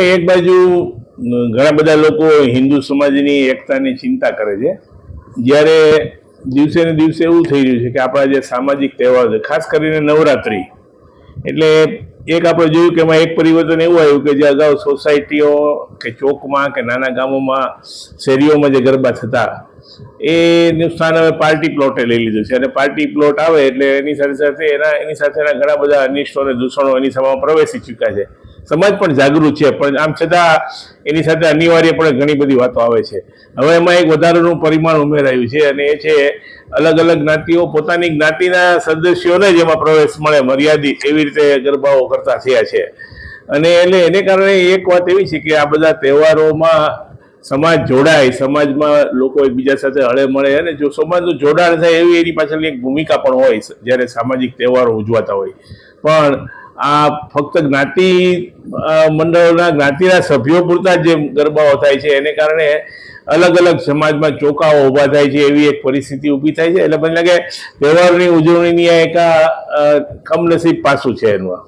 એક બાજુ ઘણા બધા લોકો હિન્દુ સમાજની એકતાની ચિંતા કરે છે. જ્યારે દિવસે ને દિવસે એવું થઈ રહ્યું છે કે આપણા જે સામાજિક તહેવારો છે, ખાસ કરીને નવરાત્રિ. એટલે એક આપણે જોયું કે એમાં એક પરિવર્તન એવું આવ્યું કે જે અગાઉ સોસાયટીઓ કે ચોકમાં કે નાના ગામોમાં શેરીઓમાં જે ગરબા થતા એનું સ્થાન હવે પાર્ટી પ્લોટે લઈ લીધું છે. અને પાર્ટી પ્લોટ આવે એટલે એની સાથે સાથે એના, એની સાથેના ઘણા બધા અનિષ્ટો અને દૂષણો એની સભામાં પ્રવેશી ચૂક્યા છે. સમાજ પણ જાગૃત છે, પણ આમ છતાં એની સાથે અનિવાર્યપણે ઘણી બધી વાતો આવે છે. હવે એમાં એક વધારાનું પરિમાણ ઉમેરાયું છે અને એ છે અલગ અલગ જ્ઞાતિઓ પોતાની જ્ઞાતિના સદસ્યોને જ એમાં પ્રવેશ મળે, મર્યાદિત એવી રીતે ગરબાઓ કરતા થયા છે. અને એટલે એને કારણે એક વાત એવી છે કે આ બધા તહેવારોમાં સમાજ જોડાય, સમાજમાં લોકો એકબીજા સાથે હળે મળે અને જો સમાજનું જોડાણ થાય એવી એની પાછળની એક ભૂમિકા પણ હોય, જ્યારે સામાજિક તહેવારો ઉજવાતા હોય. પણ આ ફક્ત જ્ઞાતિ મંડળના જ્ઞાતિના સભ્યો પૂરતા જ ગરબાઓ થાય છે, એને કારણે અલગ અલગ સમાજમાં ચોકાઓ ઊભા થાય છે, એવી એક પરિસ્થિતિ ઊભી થાય છે એટલે મને લાગે તહેવારની ઉજવણીની આ એક કમનસીબ પાસું છે એનું.